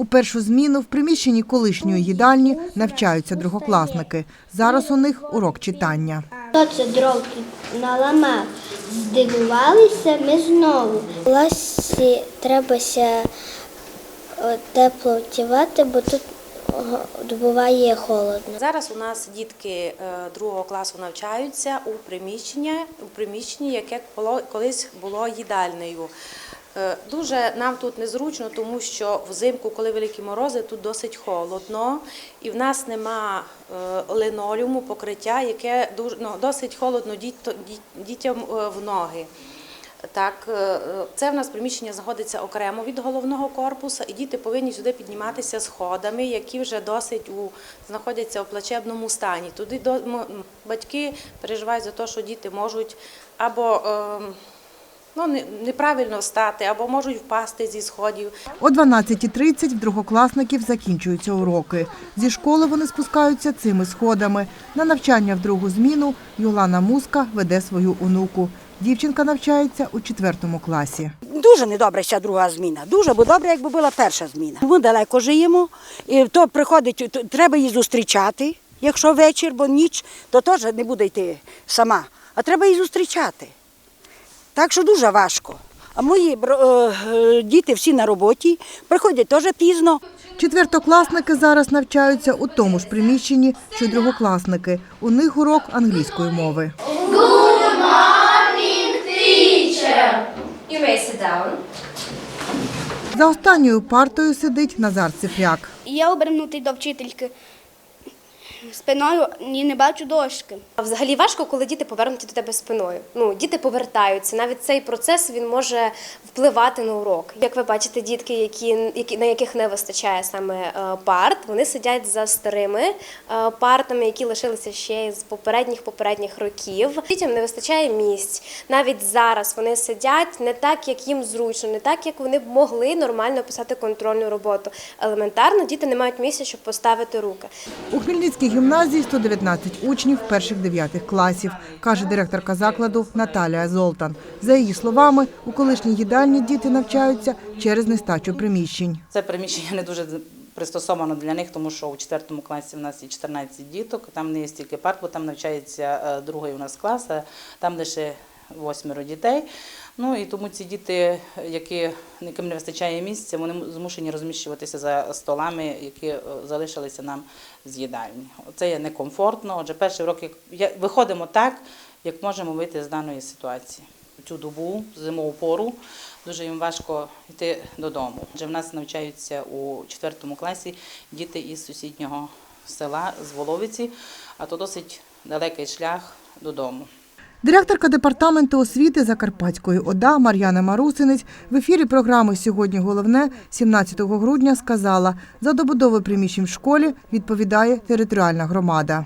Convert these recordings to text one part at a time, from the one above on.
У першу зміну в приміщенні колишньої їдальні навчаються другокласники. Зараз у них урок читання. Хто це дров наламав? Здивувалися ми знову. В класі требася е, тепло втівати, бо тут буває холодно. Зараз у нас дітки е, другого класу навчаються у приміщенні, у приміщенні, яке коло- колись було їдальнею. Е, Дуже нам тут незручно, тому що взимку, коли великі морози, тут досить холодно, і в нас нема е, линолеуму, покриття, яке ну, досить холодно діт- діт- дітям е, в ноги. Так, е, е, це в нас приміщення знаходиться окремо від головного корпусу, і діти повинні сюди підніматися сходами, які вже досить у знаходяться у плачебному стані. Туди до батьки переживають за те, що діти можуть або ем, ну, неправильно встати, або можуть впасти зі сходів. О 12.30 в другокласників закінчуються уроки. Зі школи вони спускаються цими сходами. На навчання в другу зміну Юлана Муска веде свою онуку. Дівчинка навчається у четвертому класі. Дуже недобре ця друга зміна. Дуже, бо добре, якби була перша зміна. Ми далеко живемо, і то приходить, то треба її зустрічати, якщо вечір, бо ніч, то теж не буде йти сама. А треба її зустрічати. Так що дуже важко. А мої е, е, діти всі на роботі, приходять теж пізно. Четвертокласники зараз навчаються у тому ж приміщенні, що й другокласники. У них урок англійської мови. You may sit down. За останньою партою сидить Назар Цифряк. Я обернутий до вчительки спиною і не бачу дошки. А взагалі важко, коли діти повернуті до тебе спиною. Ну, діти повертаються. Навіть цей процес він може впливати на урок. Як ви бачите, дітки, які, які на яких не вистачає саме е, парт, вони сидять за старими е, партами, які лишилися ще з попередніх попередніх років. Дітям не вистачає місць. Навіть зараз вони сидять не так, як їм зручно, не так, як вони б могли нормально писати контрольну роботу. Елементарно діти не мають місця, щоб поставити руки. У Хмельницькій гімназії 119 учнів перших дев'ятих класів, каже директорка закладу Наталія Золтан. За її словами, у колишній їдальні діти навчаються через нестачу приміщень. Це приміщення не дуже пристосовано для них, тому що у четвертому класі в нас є 14 діток, там не є стільки парт, бо там навчається е, другий у нас клас, а там лише восьмеро дітей. Ну і тому ці діти, які яким не вистачає місця, вони змушені розміщуватися за столами, які е, залишилися нам з їдальні. Це є некомфортно. Отже, перший урок виходимо так, як можемо вийти з даної ситуації. Цю добу, зимову пору, дуже їм важко йти додому. Адже в нас навчаються у четвертому класі діти із сусіднього села з Воловиці, а то досить далекий шлях додому. Директорка департаменту освіти Закарпатської ОДА Мар'яна Марусинець в ефірі програми Сьогодні головне 17 грудня сказала, за добудови приміщень в школі відповідає територіальна громада.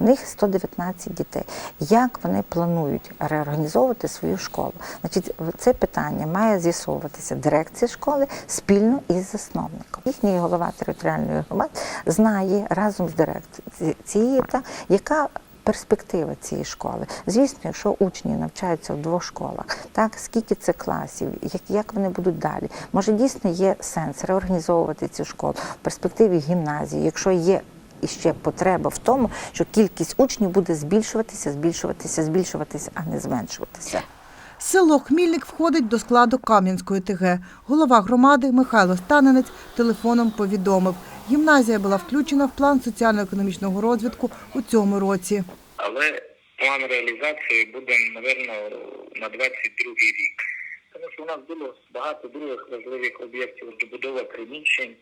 У них 119 дітей. Як вони планують реорганізовувати свою школу? Значить, це питання має з'ясовуватися дирекція школи спільно із засновником. Їхній голова територіальної громади знає разом з дирекцією, яка перспектива цієї школи. Звісно, якщо учні навчаються в двох школах, так скільки це класів, як, як вони будуть далі? Може, дійсно є сенс реорганізовувати цю школу в перспективі гімназії, якщо є і ще потреба в тому, що кількість учнів буде збільшуватися, збільшуватися, збільшуватися, а не зменшуватися. Село Хмільник входить до складу Кам'янської ТГ. Голова громади Михайло Станенець телефоном повідомив, гімназія була включена в план соціально-економічного розвитку у цьому році. але план реалізації буде, напевно, на 22 рік. Тому що у нас було багато других важливих об'єктів добудова приміщень,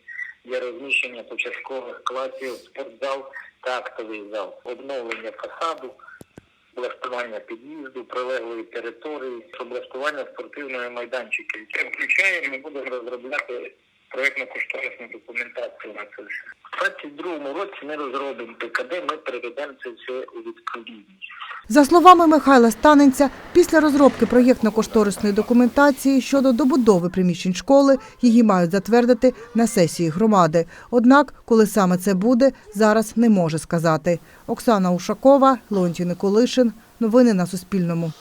є розміщення початкових класів, спортзал та актовий зал, обновлення фасаду, облаштування під'їзду, прилеглої території, облаштування спортивної майданчики. Це включає, ми будемо розробляти проєктно-кошторисну документацію на це. У 22 році ми розробимо ПКД, ми переведемо це все у відповідність. За словами Михайла Станенця, після розробки проєктно-кошторисної документації щодо добудови приміщень школи її мають затвердити на сесії громади. Однак, коли саме це буде, зараз не може сказати. Оксана Ушакова, Леонтій Николишин. Новини на Суспільному.